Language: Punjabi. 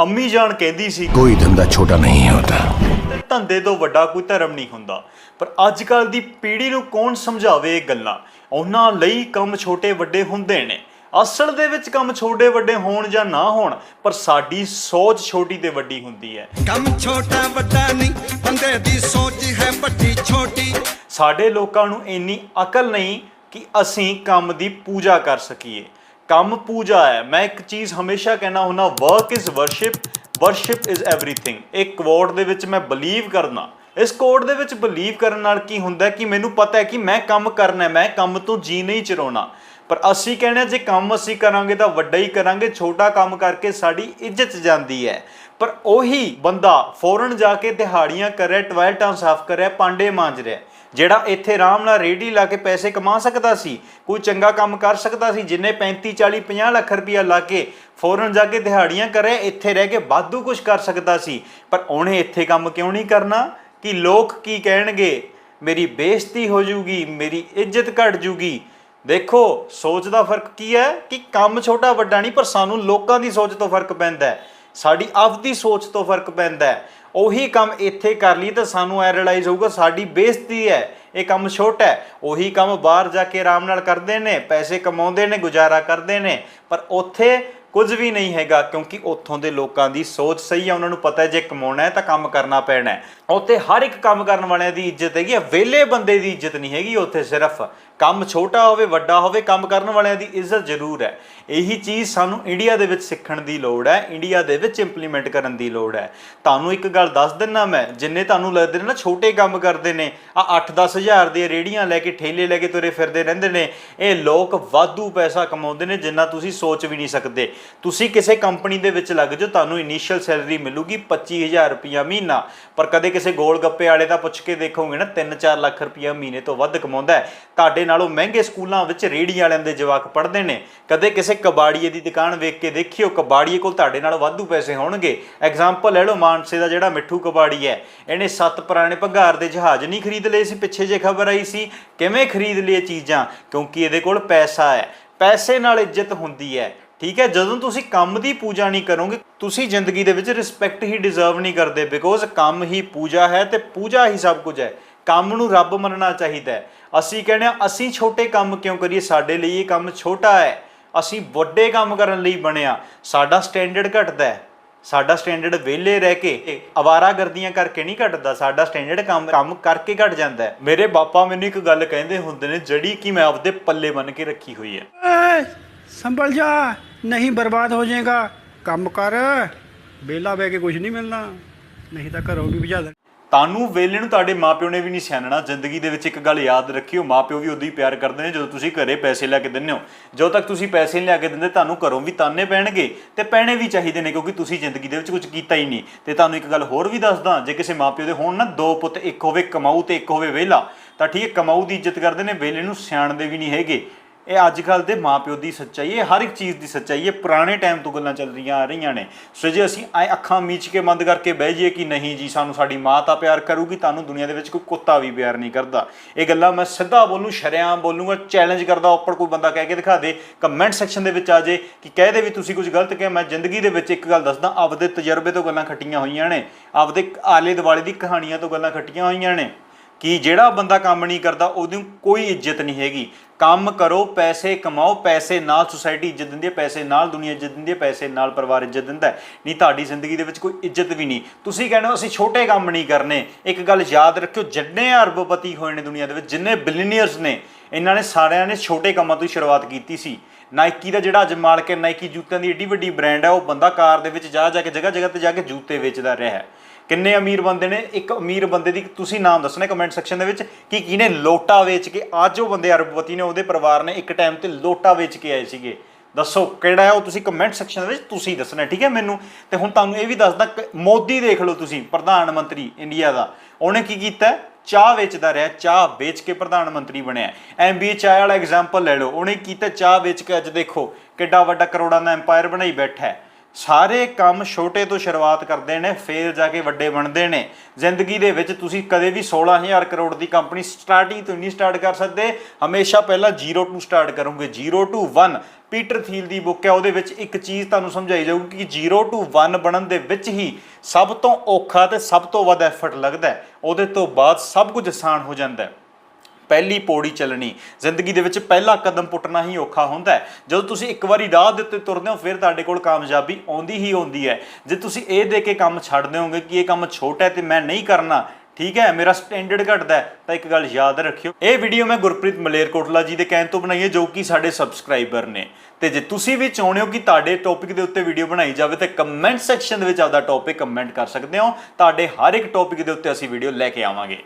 ਅੰਮੀ ਜਾਨ ਕਹਿੰਦੀ ਸੀ ਕੋਈ ਧੰਦਾ ਛੋਟਾ ਨਹੀਂ ਹੁੰਦਾ। ਧੰਦੇ ਤੋਂ ਵੱਡਾ ਕੋਈ ਧਰਮ ਨਹੀਂ ਹੁੰਦਾ। ਪਰ ਅੱਜ ਕੱਲ ਦੀ ਪੀੜ੍ਹੀ ਨੂੰ ਕੌਣ ਸਮਝਾਵੇ ਇਹ ਗੱਲਾਂ? ਉਹਨਾਂ ਲਈ ਕੰਮ ਛੋਟੇ ਵੱਡੇ ਹੁੰਦੇ ਨੇ। ਅਸਲ ਦੇ ਵਿੱਚ ਕੰਮ ਛੋਟੇ ਵੱਡੇ ਹੋਣ ਜਾਂ ਨਾ ਹੋਣ ਪਰ ਸਾਡੀ ਸੋਚ ਛੋਟੀ ਤੇ ਵੱਡੀ ਹੁੰਦੀ ਹੈ। ਕੰਮ ਛੋਟਾ ਵੱਡਾ ਨਹੀਂ ਬੰਦੇ ਦੀ ਸੋਚ ਹੈ ਵੱਡੀ ਛੋਟੀ। ਸਾਡੇ ਲੋਕਾਂ ਨੂੰ ਇੰਨੀ ਅਕਲ ਨਹੀਂ ਕਿ ਅਸੀਂ ਕੰਮ ਦੀ ਪੂਜਾ ਕਰ ਸਕੀਏ। ਕੰਮ ਪੂਜਾ ਹੈ। ਮੈਂ ਇੱਕ ਚੀਜ਼ ਹਮੇਸ਼ਾ ਕਹਿਣਾ ਹੁੰਦਾ work is worship worship is everything ਇੱਕ ਕੋਡ ਦੇ ਵਿੱਚ ਮੈਂ ਬਲੀਵ ਕਰਨਾ। ਇਸ ਕੋਡ ਦੇ ਵਿੱਚ ਬਲੀਵ ਕਰਨ ਨਾਲ ਕੀ ਹੁੰਦਾ ਕਿ ਮੈਨੂੰ ਪਤਾ ਹੈ ਕਿ ਮੈਂ ਕੰਮ ਕਰਨਾ ਮੈਂ ਕੰਮ ਤੋਂ ਜੀ ਨਹੀਂ ਚਰਾਉਣਾ ਪਰ ਅਸੀਂ ਕਹਿੰਦੇ ਜੇ ਕੰਮ ਅਸੀਂ ਕਰਾਂਗੇ ਤਾਂ ਵੱਡਾ ਹੀ ਕਰਾਂਗੇ, ਛੋਟਾ ਕੰਮ ਕਰਕੇ ਸਾਡੀ ਇੱਜ਼ਤ ਜਾਂਦੀ ਹੈ। ਪਰ ਉਹੀ ਬੰਦਾ ਫੌਰਨ ਜਾ ਕੇ ਦਿਹਾੜੀਆਂ ਕਰ ਰਿਹਾ ਟਾਇਲਟਾਂ ਸਾਫ਼ ਕਰ ਰਿਹਾ ਪਾਂਡੇ ਮਾਂਜ ਰਿਹਾ। ਜਿਹੜਾ ਇੱਥੇ ਆਰਾਮ ਨਾਲ ਰੇੜੀ ਲਾ ਕੇ ਪੈਸੇ ਕਮਾ ਸਕਦਾ ਸੀ, ਕੋਈ ਚੰਗਾ ਕੰਮ ਕਰ ਸਕਦਾ ਸੀ, ਜਿੰਨੇ 35 40 50 ਲੱਖ ਰੁਪਇਆ ਲਾ ਕੇ ਫੋਰਨ ਜਾ ਕੇ ਦਿਹਾੜੀਆਂ ਕਰੇ, ਇੱਥੇ ਰਹਿ ਕੇ ਵਾਧੂ ਕੁਝ ਕਰ ਸਕਦਾ ਸੀ। ਪਰ ਉਹਨੇ ਇੱਥੇ ਕੰਮ ਕਿਉਂ ਨਹੀਂ ਕਰਨਾ? ਕਿ ਲੋਕ ਕੀ ਕਹਿਣਗੇ? ਮੇਰੀ ਬੇਇੱਜ਼ਤੀ ਹੋ ਜੂਗੀ ਮੇਰੀ ਇੱਜ਼ਤ ਘਟ ਜੂਗੀ ਦੇਖੋ, ਸੋਚ ਦਾ ਫ਼ਰਕ ਕੀ ਹੈ? ਕਿ ਕੰਮ ਛੋਟਾ ਵੱਡਾ ਨਹੀਂ, ਪਰ ਸਾਨੂੰ ਲੋਕਾਂ ਦੀ ਸੋਚ ਤੋਂ ਫ਼ਰਕ ਪੈਂਦਾ ਹੈ। ਸਾਡੀ ਆਪਦੀ ਸੋਚ ਤੋਂ ਫ਼ਰਕ ਪੈਂਦਾ ਹੈ। ਉਹੀ ਕੰਮ ਇੱਥੇ ਕਰ ਲਈ ਤਾਂ ਸਾਨੂੰ ਐ ਰਿਅਲਾਈਜ਼ ਹੋਊਗਾ, ਸਾਡੀ ਬੇਇੱਜ਼ਤੀ ਹੈ, ਇਹ ਕੰਮ ਛੋਟਾ ਹੈ। ਉਹੀ ਕੰਮ ਬਾਹਰ ਜਾ ਕੇ ਆਰਾਮ ਨਾਲ ਕਰਦੇ ਨੇ, ਪੈਸੇ ਕਮਾਉਂਦੇ ਨੇ, ਗੁਜ਼ਾਰਾ ਕਰਦੇ ਨੇ, ਪਰ ਉੱਥੇ ਕੁਝ ਵੀ ਨਹੀਂ ਹੈਗਾ ਕਿਉਂਕਿ ਉੱਥੋਂ ਦੇ ਲੋਕਾਂ ਦੀ ਸੋਚ ਸਹੀ ਹੈ ਉਹਨਾਂ ਨੂੰ ਪਤਾ ਹੈ ਜੇ ਕਮਾਉਣਾ ਹੈ ਤਾਂ ਕੰਮ ਕਰਨਾ ਪੈਣਾ ਹੈ। ਉੱਥੇ ਹਰ ਇੱਕ ਕੰਮ ਕਰਨ ਵਾਲਿਆਂ ਦੀ ਇੱਜ਼ਤ ਹੈਗੀ ਆ। ਵਿਹਲੇ ਬੰਦੇ ਦੀ ਇੱਜ਼ਤ ਨਹੀਂ ਹੈਗੀ ਉੱਥੇ ਸਿਰਫ। ਕੰਮ ਛੋਟਾ ਹੋਵੇ, ਵੱਡਾ ਹੋਵੇ, ਕੰਮ ਕਰਨ ਵਾਲਿਆਂ ਦੀ ਇੱਜ਼ਤ ਜ਼ਰੂਰ ਹੈ। ਇਹੀ ਚੀਜ਼ ਸਾਨੂੰ ਇੰਡੀਆ ਦੇ ਵਿੱਚ ਸਿੱਖਣ ਦੀ ਲੋੜ ਹੈ, ਇੰਡੀਆ ਦੇ ਵਿੱਚ ਇੰਪਲੀਮੈਂਟ ਕਰਨ ਦੀ ਲੋੜ ਹੈ। ਤੁਹਾਨੂੰ ਇੱਕ ਗੱਲ ਦੱਸ ਦਿੰਨਾ ਮੈਂ, ਜਿੰਨੇ ਤੁਹਾਨੂੰ ਲੱਗਦੇ ਨੇ ਨਾ ਛੋਟੇ ਕੰਮ ਕਰਦੇ ਨੇ, ਆ 8-10 ਹਜ਼ਾਰ ਦੀਆਂ ਰੇੜੀਆਂ ਲੈ ਕੇ, ਠੇਲੇ ਲੈ ਕੇ ਤੁਰੇ ਫਿਰਦੇ ਰਹਿੰਦੇ ਨੇ, ਇਹ ਲੋਕ ਵਾਧੂ ਪੈਸਾ ਕਮਾਉਂਦੇ ਨੇ ਜਿੰਨਾ ਤੁਸੀਂ ਸੋਚ ਵੀ ਨਹੀਂ ਸਕਦੇ। ਤੁਸੀਂ ਕਿਸੇ ਕੰਪਨੀ ਦੇ ਵਿੱਚ ਲੱਗ ਜਾਓ, ਤੁਹਾਨੂੰ ਇਨੀਸ਼ੀਅਲ ਸੈਲਰੀ ਮਿਲੂਗੀ 25000 ਰੁਪਇਆ ਮਹੀਨਾ, ਪਰ ਕਦੇ ਕਿਸੇ ਗੋਲ ਗੱਪੇ ਵਾਲੇ ਦਾ ਪੁੱਛ ਕੇ ਦੇਖੋਗੇ ਨਾ 3-4 ਲੱਖ ਰੁਪਇਆ ਮਹੀਨੇ ਤੋਂ ਵੱਧ ਕਮਾਉਂਦਾ ਹੈ। ਤੁਹਾਡੇ ਨਾਲੋਂ ਮਹਿੰਗੇ ਸਕੂਲਾਂ ਵਿੱਚ ਰੇੜੀ ਵਾਲਿਆਂ ਦੇ ਜਵਾਕ ਪੜ੍ਹਦੇ ਨੇ। ਕਦੇ ਕਿਸੇ ਕਬਾੜੀਏ ਦੀ ਦੁਕਾਨ ਵੇਖ ਕੇ ਦੇਖਿਓ, ਕਬਾੜੀਏ ਕੋਲ ਤੁਹਾਡੇ ਨਾਲ ਵਾਧੂ ਪੈਸੇ ਹੋਣਗੇ। ਐਗਜ਼ਾਮਪਲ ਲੈ ਲਓ, ਮਾਨਸੇ ਦਾ ਜਿਹੜਾ ਮਿੱਠੂ ਕਬਾੜੀ ਹੈ। ਇਹਨੇ ਸੱਤ ਪੁਰਾਣੇ ਭੰਗਾਰ ਦੇ ਜਹਾਜ਼ ਨਹੀਂ ਖਰੀਦ ਲਏ ਸੀ, ਪਿੱਛੇ ਜੇ ਖਬਰ ਆਈ ਸੀ, ਕਿਵੇਂ ਖਰੀਦ ਲਏ ਚੀਜ਼ਾਂ? ਕਿਉਂਕਿ ਇਹਦੇ ਕੋਲ ਪੈਸਾ ਹੈ। ਪੈਸੇ ਨਾਲ ਇੱਜ਼ਤ ਹੁੰਦੀ ਹੈ। ਠੀਕ ਹੈ, ਜਦੋਂ ਤੁਸੀਂ ਕੰਮ ਦੀ ਪੂਜਾ ਨਹੀਂ ਕਰੋਗੇ, ਤੁਸੀਂ ਜ਼ਿੰਦਗੀ ਦੇ ਵਿੱਚ ਰਿਸਪੈਕਟ ਹੀ ਡਿਜ਼ਰਵ ਨਹੀਂ ਕਰਦੇ ਬਿਕੋਜ਼ ਕੰਮ ਹੀ ਪੂਜਾ ਹੈ ਤੇ ਪੂਜਾ ਹੀ ਸਭ ਕੁਝ ਹੈ। ਕੰਮ ਨੂੰ ਰੱਬ ਮੰਨਣਾ ਚਾਹੀਦਾ ਹੈ। ਅਸੀਂ ਕਹਿੰਦੇ ਹਾਂ, ਅਸੀਂ ਛੋਟੇ ਕੰਮ ਕਿਉਂ ਕਰੀਏ? ਸਾਡੇ ਲਈ ਇਹ ਕੰਮ ਛੋਟਾ ਹੈ। ਅਸੀਂ ਵੱਡੇ ਕੰਮ ਕਰਨ ਲਈ ਬਣਿਆ ਸਾਡਾ ਸਟੈਂਡਰਡ ਘਟਦਾ ਹੈ। ਸਾਡਾ ਸਟੈਂਡਰਡ ਵਿਹਲੇ ਰਹਿ ਕੇ ਅਵਾਰਾਗਰਦੀਆਂ ਕਰਕੇ ਨਹੀਂ ਘਟਦਾ। ਸਾਡਾ ਸਟੈਂਡਰਡ ਕੰਮ ਕੰਮ ਕਰਕੇ ਘਟ ਜਾਂਦਾ ਹੈ। ਮੇਰੇ ਪਾਪਾ ਮੈਨੂੰ ਇੱਕ ਗੱਲ ਕਹਿੰਦੇ ਹੁੰਦੇ ਨੇ, ਜਿਹੜੀ ਕਿ ਮੈਂ ਆਪਦੇ ਪੱਲੇ ਬੰਨ ਕੇ ਰੱਖੀ ਹੋਈ ਹੈ। ਸੰਭਲ ਜਾ, ਨਹੀਂ ਬਰਬਾਦ ਹੋ ਜਾਏਗਾ। ਕੰਮ ਕਰ, ਵਿਹਲਾ ਬਹਿ ਕੇ ਕੁਝ ਨਹੀਂ ਮਿਲਣਾ। ਨਹੀਂ ਤਾਂ ਘਰੋਂ ਵੀ ਭਜਾ ਦੇ ਤੁਹਾਨੂੰ ਵੇਲੇ ਨੂੰ ਤੁਹਾਡੇ ਮਾਪਿਓ ਨੇ ਵੀ ਨਹੀਂ ਸਿਆਣਨਾ। ਜ਼ਿੰਦਗੀ ਦੇ ਵਿੱਚ ਇੱਕ ਗੱਲ ਯਾਦ ਰੱਖਿਓ, ਮਾਪਿਓ ਵੀ ਉਦੋਂ ਹੀ ਪਿਆਰ ਕਰਦੇ ਨੇ ਜਦੋਂ ਤੁਸੀਂ ਘਰੇ ਪੈਸੇ ਲੈ ਕੇ ਦਿੰਦੇ ਹੋ। ਜਦੋਂ ਤੱਕ ਤੁਸੀਂ ਪੈਸੇ ਨਹੀਂ ਲਿਆ ਕੇ ਦਿੰਦੇ, ਤੁਹਾਨੂੰ ਘਰੋਂ ਵੀ ਤਾਨੇ ਪੈਣਗੇ ਤੇ ਪੈਣੇ ਵੀ ਚਾਹੀਦੇ ਨੇ, ਕਿਉਂਕਿ ਤੁਸੀਂ ਜ਼ਿੰਦਗੀ ਦੇ ਵਿੱਚ ਕੁਝ ਕੀਤਾ ਹੀ ਨਹੀਂ। ਤੇ ਤੁਹਾਨੂੰ ਇੱਕ ਗੱਲ ਹੋਰ ਵੀ ਦੱਸਦਾ, ਜੇ ਕਿਸੇ ਮਾਪਿਓ ਦੇ ਹੋਣ ਨਾ ਦੋ ਪੁੱਤ, ਇੱਕ ਹੋਵੇ ਕਮਾਊ ਤੇ ਇੱਕ ਹੋਵੇ ਵਿਹਲਾ, ਤਾਂ ਠੀਕ ਹੈ, ਕਮਾਊ ਦੀ ਇੱਜ਼ਤ ਕਰਦੇ ਨੇ, ਵਿਹਲੇ ਨੂੰ ਸਿਆਣਦੇ ਵੀ ਨਹੀਂ ਹੈਗੇ। ਇਹ ਅੱਜ ਕੱਲ ਦੇ ਮਾਪਿਓ ਦੀ ਸੱਚਾਈ ਹੈ, ਹਰ ਇੱਕ ਚੀਜ਼ ਦੀ ਸੱਚਾਈ ਹੈ, ਪੁਰਾਣੇ ਟਾਈਮ ਤੋਂ ਗੱਲਾਂ ਚੱਲ ਰਹੀਆਂ ਆ ਰਹੀਆਂ ਨੇ। ਸੋ ਜੇ ਅਸੀਂ ਐ ਅੱਖਾਂ ਮੀਚ ਕੇ ਬੰਦ ਕਰਕੇ ਬਹਿ ਜਾਈਏ ਕਿ ਨਹੀਂ ਜੀ, ਸਾਨੂੰ ਸਾਡੀ ਮਾਂ ਤਾਂ ਪਿਆਰ ਕਰੂਗੀ ਤੁਹਾਨੂੰ ਦੁਨੀਆ ਦੇ ਵਿੱਚ ਕੋਈ ਕੁੱਤਾ ਵੀ ਪਿਆਰ ਨਹੀਂ ਕਰਦਾ। ਇਹ ਗੱਲਾਂ ਮੈਂ ਸਿੱਧਾ ਬੋਲੂੰ, ਸ਼ਰਿਆਮ ਬੋਲੂੰਗਾ ਚੈਲੰਜ ਕਰਦਾ, ਉੱਪਰ ਕੋਈ ਬੰਦਾ ਕਹਿ ਕੇ ਦਿਖਾ ਦੇ ਕਮੈਂਟ ਸੈਕਸ਼ਨ ਦੇ ਵਿੱਚ ਆ ਜੇ ਕਿ ਕਹਿ ਦੇ ਵੀ ਤੁਸੀਂ ਕੁਝ ਗਲਤ ਕਿਹਾ, ਮੈਂ ਜ਼ਿੰਦਗੀ ਦੇ ਵਿੱਚ ਇੱਕ ਗੱਲ ਦੱਸਦਾ, ਆਪਦੇ ਤਜਰਬੇ ਤੋਂ ਗੱਲਾਂ ਖੱਟੀਆਂ ਹੋਈਆਂ ਨੇ, ਆਪਦੇ ਆਲੇ ਦੁਆਲੇ ਦੀ ਕਹਾਣੀਆਂ ਤੋਂ ਗੱਲਾਂ ਖੱਟੀਆਂ ਹੋਈਆਂ ਨੇ। ਕਿ ਜਿਹੜਾ ਬੰਦਾ ਕੰਮ ਨਹੀਂ ਕਰਦਾ, ਉਹਦੀ ਕੋਈ ਇੱਜ਼ਤ ਨਹੀਂ ਹੈਗੀ। ਕੰਮ ਕਰੋ, ਪੈਸੇ ਕਮਾਓ, ਪੈਸੇ ਨਾਲ ਸੁਸਾਇਟੀ ਇੱਜ਼ਤ ਦਿੰਦੀ ਹੈ, ਪੈਸੇ ਨਾਲ ਦੁਨੀਆ ਇੱਜ਼ਤ ਦਿੰਦੀ ਹੈ, ਪੈਸੇ ਨਾਲ ਪਰਿਵਾਰ ਇੱਜ਼ਤ ਦਿੰਦਾ ਹੈ। ਨਹੀਂ, ਤੁਹਾਡੀ ਜ਼ਿੰਦਗੀ ਦੇ ਵਿੱਚ ਕੋਈ ਇੱਜ਼ਤ ਵੀ ਨਹੀਂ। ਤੁਸੀਂ ਕਹਿੰਦੇ ਹੋ, ਅਸੀਂ ਛੋਟੇ ਕੰਮ ਨਹੀਂ ਕਰਨੇ। ਇੱਕ ਗੱਲ ਯਾਦ ਰੱਖਿਓ, ਜਿੰਨੇ ਅਰਬਪਤੀ ਹੋਏ ਨੇ ਦੁਨੀਆ ਦੇ ਵਿੱਚ, ਜਿੰਨੇ ਬਿਲੀਨੀਅਰਸ ਨੇ, ਇਹਨਾਂ ਨੇ ਸਾਰਿਆਂ ਨੇ ਛੋਟੇ ਕੰਮਾਂ ਤੋਂ ਹੀ ਸ਼ੁਰੂਆਤ ਕੀਤੀ ਸੀ। ਨਾਈਕੀ ਦਾ ਜਿਹੜਾ ਅੱਜ ਮਾਲਕ ਹੈ ਨਾਈਕੀ ਜੁੱਤਿਆਂ ਦੀ ਏਡੀ ਵੱਡੀ ਬ੍ਰਾਂਡ ਹੈ, ਉਹ ਬੰਦਾ ਕਾਰ ਦੇ ਵਿੱਚ ਜਾ ਜਾ ਕੇ, ਜਗ੍ਹਾ ਜਗ੍ਹਾ ਤੇ ਜਾ ਕੇ ਜੂਤੇ ਵੇਚਦਾ ਰਿਹਾ ਹੈ। ਕਿੰਨੇ ਅਮੀਰ ਬੰਦੇ ਨੇ? ਇੱਕ ਅਮੀਰ ਬੰਦੇ ਦੀ ਤੁਸੀਂ ਨਾਮ ਦੱਸਣਾ ਕਮੈਂਟ ਸੈਕਸ਼ਨ ਦੇ ਵਿੱਚ, ਕਿ ਕਿਹਨੇ ਲੋਟਾ ਵੇਚ ਕੇ, ਅੱਜ ਉਹ ਬੰਦੇ ਅਰਬਪਤੀ ਨੇ, ਉਹਦੇ ਪਰਿਵਾਰ ਨੇ ਇੱਕ ਟਾਈਮ ਤੇ ਲੋਟਾ ਵੇਚ ਕੇ ਆਏ ਸੀਗੇ। ਦੱਸੋ ਕਿਹੜਾ ਹੈ ਉਹ ਤੁਸੀਂ ਕਮੈਂਟ ਸੈਕਸ਼ਨ ਦੇ ਵਿੱਚ ਤੁਸੀਂ ਦੱਸਣਾ ਠੀਕ ਹੈ ਮੈਨੂੰ? ਤੇ ਹੁਣ ਤੁਹਾਨੂੰ ਇਹ ਵੀ ਦੱਸਦਾ ਮੋਦੀ ਦੇਖ ਲਓ ਤੁਸੀਂ, ਪ੍ਰਧਾਨ ਮੰਤਰੀ ਇੰਡੀਆ ਦਾ। ਉਹਨੇ ਕੀ ਕੀਤਾ ਚਾਹ ਵੇਚਦਾ ਰਿਹਾ, ਚਾਹ ਵੇਚ ਕੇ ਪ੍ਰਧਾਨ ਮੰਤਰੀ ਬਣਿਆ ਐਮਬੀਏ ਚਾਹ ਵਾਲਾ ਐਗਜ਼ਾਮਪਲ ਲੈ ਲਓ। ਉਹਨੇ ਕੀਤਾ? ਚਾਹ ਵੇਚ ਕੇ ਅੱਜ ਦੇਖੋ ਕਿੱਡਾ ਵੱਡਾ ਕਰੋੜਾਂ ਦਾ ਐਮਪਾਇਰ ਬਣਾਈ ਬੈਠਾ ਹੈ। ਸਾਰੇ ਕੰਮ ਛੋਟੇ ਤੋਂ ਸ਼ੁਰੂਆਤ ਕਰਦੇ ਨੇ, ਫੇਰ ਜਾ ਕੇ ਵੱਡੇ ਬਣਦੇ ਨੇ। ਜ਼ਿੰਦਗੀ ਦੇ ਵਿੱਚ ਤੁਸੀਂ ਕਦੇ ਵੀ 16000 ਕਰੋੜ ਦੀ ਕੰਪਨੀ ਸਟਾਰਟਿੰਗ ਤੋਂ ਨਹੀਂ ਸਟਾਰਟ ਕਰ ਸਕਦੇ। ਹਮੇਸ਼ਾ ਪਹਿਲਾਂ 0 ਤੋਂ ਸਟਾਰਟ ਕਰੋਗੇ। 0 ਤੋਂ 1 ਪੀਟਰ ਥੀਲ ਦੀ ਬੁੱਕ ਹੈ, ਉਹਦੇ ਵਿੱਚ ਇੱਕ ਚੀਜ਼ ਤੁਹਾਨੂੰ ਸਮਝਾਈ ਜਾਊਗੀ ਕਿ 0 ਤੋਂ 1 ਬਣਨ ਦੇ ਵਿੱਚ ਹੀ ਸਭ ਤੋਂ ਔਖਾ ਤੇ ਸਭ ਤੋਂ ਵੱਧ ਐਫਰਟ ਲੱਗਦਾ ਹੈ। ਉਹਦੇ ਤੋਂ ਬਾਅਦ ਸਭ ਕੁਝ ਆਸਾਨ ਹੋ ਜਾਂਦਾ ਹੈ। ਪਹਿਲੀ ਪੌੜੀ ਚੱਲਣੀ। ਜ਼ਿੰਦਗੀ ਦੇ ਵਿੱਚ ਪਹਿਲਾ ਕਦਮ ਪੁੱਟਣਾ ਹੀ ਔਖਾ ਹੁੰਦਾ ਹੈ। ਜਦੋਂ ਤੁਸੀਂ ਇੱਕ ਵਾਰੀ ਰਾਹ ਦੇ ਉੱਤੇ ਤੁਰਦੇ ਹੋ, ਫਿਰ ਤੁਹਾਡੇ ਕੋਲ ਕਾਮਯਾਬੀ ਆਉਂਦੀ ਹੀ ਆਉਂਦੀ ਹੈ। ਜੇ ਤੁਸੀਂ ਇਹ ਦੇ ਕੇ ਕੰਮ ਛੱਡ ਦਿਓਗੇ ਕਿ ਇਹ ਕੰਮ ਛੋਟਾ ਹੈ ਤੇ ਮੈਂ ਨਹੀਂ ਕਰਨਾ, ਠੀਕ ਹੈ, ਮੇਰਾ ਸਟੈਂਡਰਡ ਘਟਦਾ ਤਾਂ ਇੱਕ ਗੱਲ ਯਾਦ ਰੱਖਿਓ। ਇਹ ਵੀਡੀਓ ਮੈਂ ਗੁਰਪ੍ਰੀਤ ਮਲੇਰਕੋਟਲਾ ਜੀ ਦੇ ਕਹਿਣ ਤੋਂ ਬਣਾਈ ਹੈ, ਜੋ ਕਿ ਸਾਡੇ ਸਬਸਕ੍ਰਾਈਬਰ ਨੇ। ਤੇ ਜੇ ਤੁਸੀਂ ਵੀ ਚਾਹੁੰਦੇ ਹੋ ਕਿ ਤੁਹਾਡੇ ਟੌਪਿਕ ਦੇ ਉੱਤੇ ਵੀਡੀਓ ਬਣਾਈ ਜਾਵੇ, ਤਾਂ ਕਮੈਂਟ ਸੈਕਸ਼ਨ ਦੇ ਵਿੱਚ ਆਪਦਾ ਟੌਪਿਕ ਕਮੈਂਟ ਕਰ ਸਕਦੇ ਹੋ। ਤੁਹਾਡੇ ਹਰ ਇੱਕ ਟੌਪਿਕ ਦੇ ਉੱਤੇ ਅਸੀਂ ਵੀਡੀਓ ਲੈ ਕੇ ਆਵਾਂਗੇ।